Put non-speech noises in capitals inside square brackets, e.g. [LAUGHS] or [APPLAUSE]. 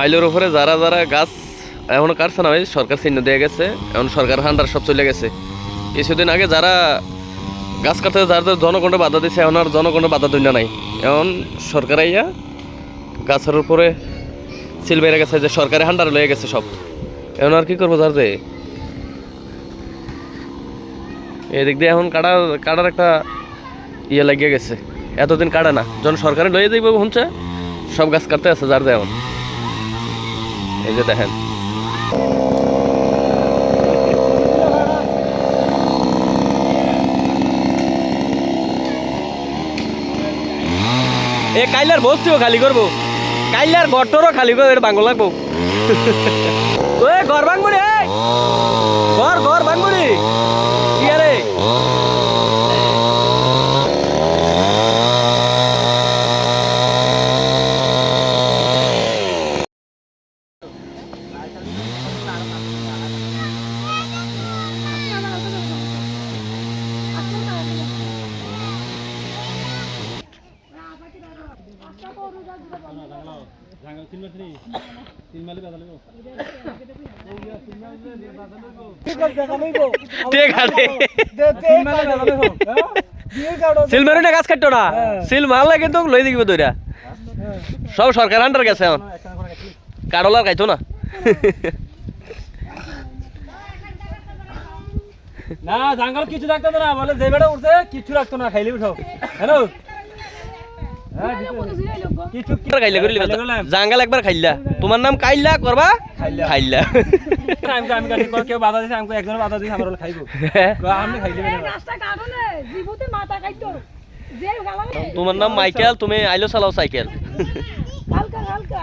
আইলের ওপরে যারা যারা গাছ এখনও কাটছে না ভাই, সরকার চিহ্ন দিয়ে গেছে। এখন সরকার হান্ডার সব চলে গেছে। কিছুদিন আগে যারা গাছ কাটতে যারা যারা জনগণে বাধা দিচ্ছে এখন আর জনগণে বাধা দুই নাই। এখন সরকার আইয়া গাছের উপরে সিল সিলবেরা গেছে, যে সরকারি হান্ডার লয়ে গেছে সব। এখন আর কি করব যার যে? এদিক দিয়ে এখন কাটার কাটার একটা ইয়ে লাগিয়ে গেছে। এতদিন কাটা না, যখন সরকারে লয়ে যাইব হচ্ছে সব গাছ কাটতে আছে, যার যেমন এই যে দেখেন। এ, কাইলার বস্তিও খালি করব। কাইলার গটরও খালি করব এটা বাংলা লাগবো। [LAUGHS] ওই ভাঙবুড়ি এই ঘর ঘর ভাঙবুড়ি কি আরে দইরা। সব সরকার আন্ডার গেছে এখন। না। না, জাঙ্গল কিছু রাখতো না, বলে যে বেটা উঠছে, কিছু রাখতো না, খাইলে উঠো হ্যালো হ্যাঁ কিছু একবার খাইলা করিলি খাইলা করলাম। জাঙ্গাল একবার খাইলা তোমার নাম কাইলা করবা খাইলা। তোমার নাম মাইকেল তুমি আইলো চালাও সাইকেল হালকা হালকা